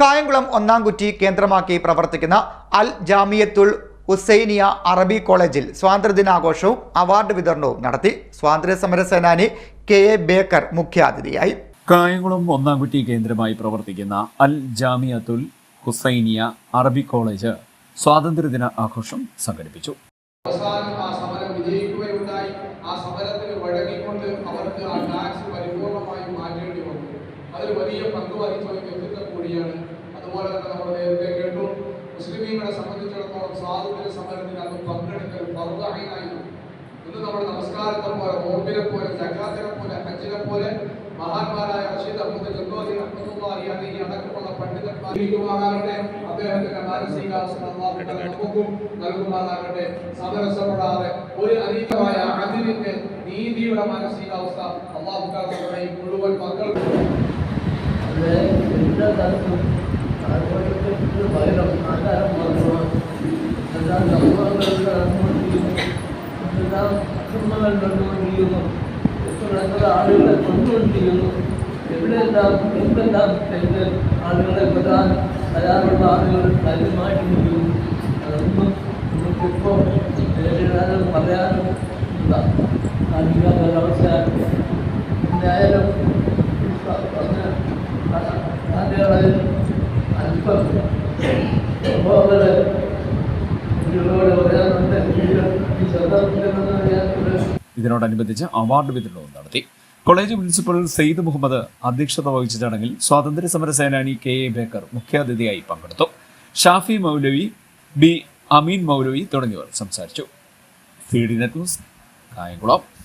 കായംകുളം ഒന്നാംകുറ്റി കേന്ദ്രമാക്കി പ്രവർത്തിക്കുന്ന അൽ ജാമിയത്തുൽ ഹുസൈനിയ അറബി കോളേജിൽ സ്വാതന്ത്ര്യദിനാഘോഷവും അവാർഡ് വിതരണവും നടത്തി. സ്വാതന്ത്ര്യ സമര സേനാനി കെ എ ബേക്കർ മുഖ്യാതിഥിയായി. കായംകുളം ഒന്നാംകുറ്റി കേന്ദ്രമായി പ്രവർത്തിക്കുന്ന അൽ ജാമിയത്തുൽ ഹുസൈനിയ അറബി കോളേജ് സ്വാതന്ത്ര്യദിന ആഘോഷം സംഘടിപ്പിച്ചു. അവസാനം ആ സമരം വിജയിക്കുകയുണ്ടായി. ആ സമരത്തിന് വഴങ്ങിക്കൊണ്ട് അവർക്ക് ആ ടാക്സ് പരിപൂർണമായും മാറ്റേണ്ടി അതിൽ വലിയ പങ്ക് വഹിച്ച ഒരു വ്യക്തിത്വം കൂടിയാണ്. അതുപോലെ തന്നെ നമ്മൾ നേരത്തെ കേട്ടു മുസ്ലിമീങ്ങളെ സംബന്ധിച്ചിടത്തോളം സ്വാതന്ത്ര്യ സമരത്തിന് അന്ന് പങ്കെടുക്കൽ പർവഹീനായിരുന്നു ഇന്ന് നമ്മുടെ നമസ്കാരത്തെ പോലെ നോമ്പിനെ പോലെ ജക്കാത്തിനെ പോലെ ഹജ്ജിനെ പോലെ മഹാന്മാരായ റഷീദ് അഹമ്മദ് ജന്തോലി അഹമ്മദുല്ലാഹി അലൈഹി അടക്കമുള്ള പണ്ഡിതന്മാർ ഇരിക്കുമാറാകട്ടെ. അദ്ദേഹത്തിന്റെ മാനസികാവസ്ഥ നൽകുമാറാകട്ടെ. സമരസപ്പെടാതെ ഒരു അനീതമായ അതിലിന്റെ നീതിയുടെ മാനസികാവസ്ഥ അള്ളാഹു മുഴുവൻ മക്കൾ ആളുകളെ കൊണ്ടുകൊണ്ടിരിക്കുന്നു എവിടെയെല്ലാം എന്തെല്ലാം ചെയ്ത് ആളുകളെ കൊല്ലാൻ തയ്യാറുള്ള ആളുകൾ കാര്യമായിട്ടിരിക്കുന്നു അതൊന്നും നമുക്കിപ്പോൾ നേരിടാനും പറയാനും ഇല്ല കാലാവസ്ഥ എന്തായാലും അല്പം സന്ദർഭത്തിലെന്ന് പറയാനുള്ളത് ഇതിനോടനുബന്ധിച്ച് അവാർഡ് വിതരണവും നടത്തി. കോളേജ് പ്രിൻസിപ്പൽ സെയ്ദ് മുഹമ്മദ് അധ്യക്ഷത വഹിച്ച ചടങ്ങിൽ സ്വാതന്ത്ര്യ സമര സേനാനി കെ എ ബേക്കർ മുഖ്യാതിഥിയായി പങ്കെടുത്തു. ഷാഫി മൗലവി ബി അമീൻ മൗലവി തുടങ്ങിയവർ സംസാരിച്ചു. ന്യൂസ് കായംകുളം.